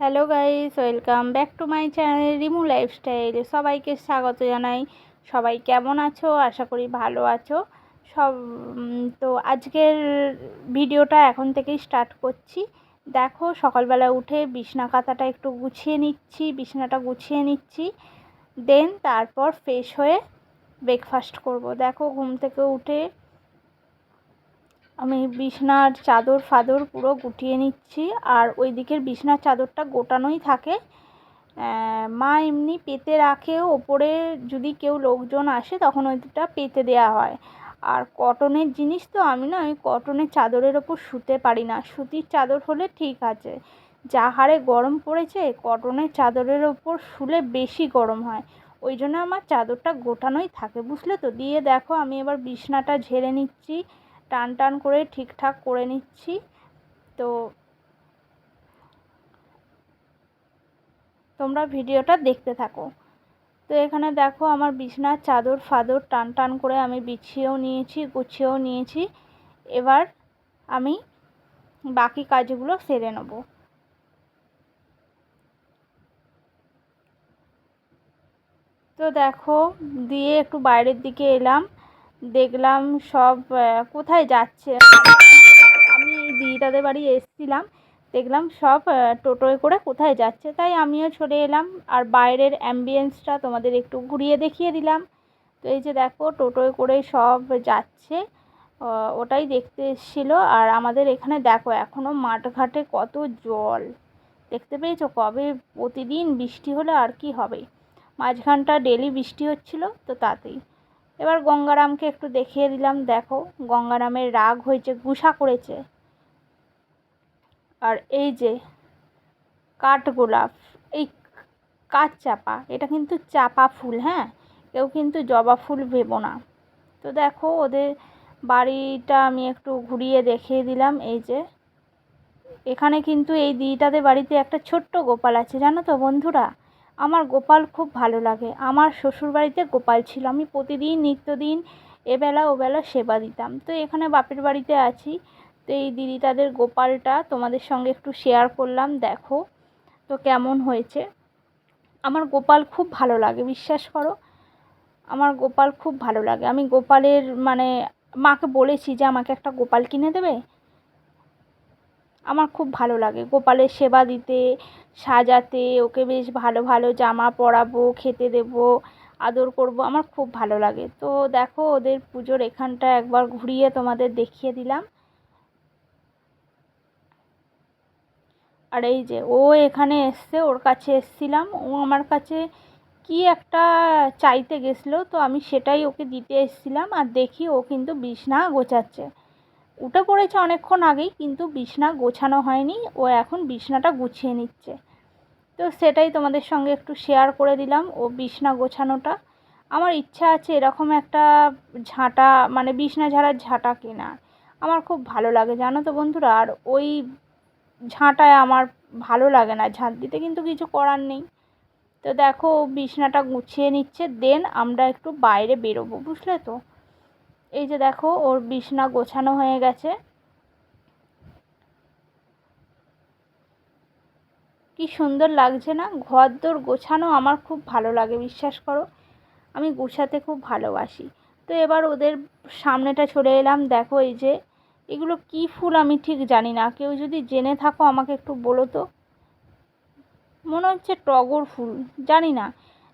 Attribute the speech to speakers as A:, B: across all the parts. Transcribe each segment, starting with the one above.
A: Hello guys, welcome back to my channel Rimu lifestyle সবাইকে স্বাগত জানাই। সবাই কেমন আছো? আশা করি ভালো আছো। সব তো আজকের ভিডিওটা এখন থেকেই স্টার্ট করছি। দেখো, সকালবেলা উঠে বিছনা কাঁথাটা একটু গুছিয়ে নিচ্ছি, বিছনাটা গুছিয়ে নিচ্ছি। দেন তারপর ফ্রেশ হয়ে ব্রেকফাস্ট করব। দেখো, ঘুম থেকে উঠে আমি বিছনার চাদর ফাদর পুরো গুটিয়ে নিচ্ছি আর ওই দিকের বিছনার চাদরটা গোটানোই থাকে। মা এমনি পেতে রাখে, ওপরে যদি কেউ লোকজন আসে তখন ওইটা পেতে দেওয়া হয়। আর কটনের জিনিস তো আমি না, আমি কটনের চাদরের ওপর শুতে পারি না। সুতির চাদর হলে ঠিক আছে। যা হারে গরম পড়েছে, কটনের চাদরের ওপর শুলে বেশি গরম হয়। ওই জন্য আমার চাদরটা গোটানোই থাকে, বুঝলে তো? দিয়ে দেখো, আমি এবার বিছনাটা ঝেড়ে নিচ্ছি। টান টান করে ঠিকঠাক করে নিচ্ছি। তো তোমরা ভিডিওটা দেখতে থাকো। তো এখানে দেখো আমার বিছনার চাদর ফাদর টান টান করে আমি বিছিয়েও নিয়েছি, গুছিয়েও নিয়েছি। এবার আমি বাকি কাজগুলো সেরে নেব। তো দেখো, দিয়ে একটু বাইরের দিকে এলাম। দেখলাম সব কোথায় যাচ্ছে। আমি এই দিদিটাদের বাড়ি এসেছিলাম, দেখলাম সব টোটোয় করে কোথায় যাচ্ছে। তাই আমিও চলে এলাম, আর বাইরের অ্যাম্বিয়েন্সটা তোমাদের একটু ঘুরিয়ে দেখিয়ে দিলাম। তো এই যে দেখো, টোটোয় করে সব যাচ্ছে ওটাই দেখতে এসেছিল। আর আমাদের এখানে দেখো এখনও মাঠঘাটে কত জল। দেখতে পেয়েছ? কবে প্রতিদিন বৃষ্টি হলে আর কি হবে? মাঝখানটা ডেলি বৃষ্টি হচ্ছিল, তো তাতেই। এবার গঙ্গারামকে একটু দেখিয়ে দিলাম, দেখো গঙ্গারামের রাগ হয়েছে, গুসা করেছে। আর এই যে কাঠগোলাপ, এই কাঠ চাপা, এটা কিন্তু চাপা ফুল হ্যাঁ? কেউ কিন্তু জবা ফুল ভেবো না। তো দেখো ওদের বাড়িটা আমি একটু ঘুরিয়ে দেখিয়ে দিলাম, এই যে। এখানে কিন্তু এই দিদিটাদের বাড়িতে একটা ছোট্ট গোপাল আছে, জানো তো বন্ধুরা? আমার গোপাল খুব ভালো লাগে। আমার শ্বশুরবাড়িতে গোপাল ছিল। আমি প্রতিদিন, নিত্যদিন এবেলা ওবেলা সেবা দিতাম। তো এখানে বাপের বাড়িতে আছি। তো এই দিদি তাদের গোপালটা তোমাদের সঙ্গে একটু শেয়ার করলাম। দেখো তো কেমন হয়েছে। আমার গোপাল খুব ভালো লাগে, বিশ্বাস করো। আমার গোপাল খুব ভালো লাগে। আমি গোপালের মানে মাকে বলেছি যে আমাকে একটা গোপাল কিনে দেবে। আমার খুব ভালো লাগে। গোপালের সেবা দিতে, সাজাতে, ওকে বেশ ভালো ভালো জামা পরাবো, খেতে দেবো, আদর করব, আমার খুব ভালো লাগে। তো দেখো, ওদের পুজোর এখানটা একবার ঘুরিয়ে তোমাদের দেখিয়ে দিলাম। আর এই যে, ও এখানে এসছে, ওর কাছে এসছিলাম। ও আমার কাছে কি একটা চাইতে গেছিল, তো আমি সেটাই ওকে দিতে এসছিলাম। আর দেখি ও কিন্তু বিছনা গোছাচ্ছে। উঠে পড়েছে অনেকক্ষণ আগেই, কিন্তু বিছনা গোছানো হয়নি। ও এখন বিছনাটা গুছিয়ে নিচ্ছে। তো সেটাই তোমাদের সঙ্গে একটু শেয়ার করে দিলাম, ও বিছনা গোছানোটা। আমার ইচ্ছা আছে এরকম একটা ঝাঁটা মানে বিছনা ঝাড়ার ঝাঁটা কেনার আমার খুব ভালো লাগে, জানো তো বন্ধুরা? আর ওই ঝাঁটায় আমার ভালো লাগে না। ঝাঁট দিতে কিন্তু কিছু করার নেই। তো দেখো বিছনাটা গুছিয়ে নিচ্ছে। দেন আমরা একটু বাইরে বেরোবো, বুঝলে তো? এই যে দেখো, ওর বিছনা গোছানো হয়ে গেছে। কি সুন্দর লাগছে না? ঘর দোর গোছানো আমার খুব ভালো লাগে, বিশ্বাস করো। আমি গোছাতে খুব ভালোবাসি। তো এবার ওদের সামনেটা চলে এলাম। দেখো এই যে, এগুলো কি ফুল আমি ঠিক জানি না। কেউ যদি জেনে থাকো, আমাকে একটু বলো তো। মনে হচ্ছে টগর ফুল, জানি না।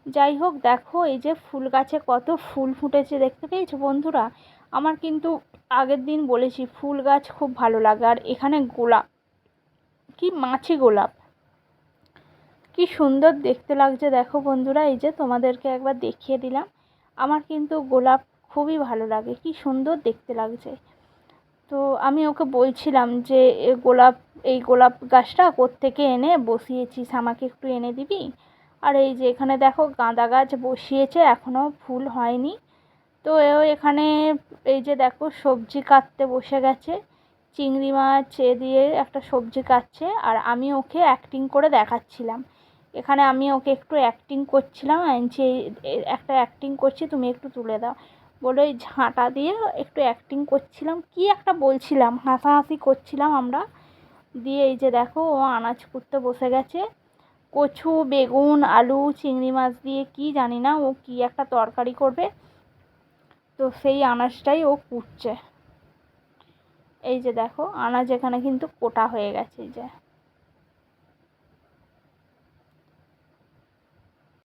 A: যাই হোক, দেখো এই যে ফুল গাছে কত ফুল ফুটেছে, দেখতে পেয়েছ বন্ধুরা? আমার কিন্তু আগের দিন বলেছি, ফুল গাছ খুব ভালো লাগে। আর এখানে গোলাপ, কি মাছি গোলাপ। কি সুন্দর দেখতে লাগছে, দেখো বন্ধুরা, এই যে তোমাদেরকে একবার দেখিয়ে দিলাম। আমার কিন্তু গোলাপ খুবই ভালো লাগে, কি সুন্দর দেখতে লাগছে। তো আমি ওকে বলছিলাম যে গোলাপ, এই গোলাপ গাছটা কোত্থেকে এনে বসিয়েছিস, আমাকে একটু এনে দিবি? আর এই যে এখানে দেখো গাঁদা গাছ বসিয়েছে এখনও ফুল হয়নি। তো এখানে এই যে দেখো সবজি কাটতে বসে গেছে। চিংড়ি মাছ এ দিয়ে একটা সবজি কাটছে আর আমি ওকে অ্যাক্টিং করে দেখাচ্ছিলাম। এখানে আমি ওকে একটু অ্যাক্টিং করছিলাম যে একটা অ্যাক্টিং করছি তুমি একটু তুলে দাও। বলে ওই ঝাঁটা দিয়ে একটু অ্যাক্টিং করছিলাম। কি একটা বলছিলাম, হাসাহাসি করছিলাম আমরা। দিয়ে এই যে দেখো ও আনাজ কুটতে বসে গেছে। কচু, বেগুন, আলু, চিংড়ি মাছ দিয়ে কি জানি না ও কি একটা তরকারি করবে। তো সেই আনাজটাই ও কুটছে। এই যে দেখো, আনাজ এখানে কিন্তু কোটা হয়ে গেছে যে।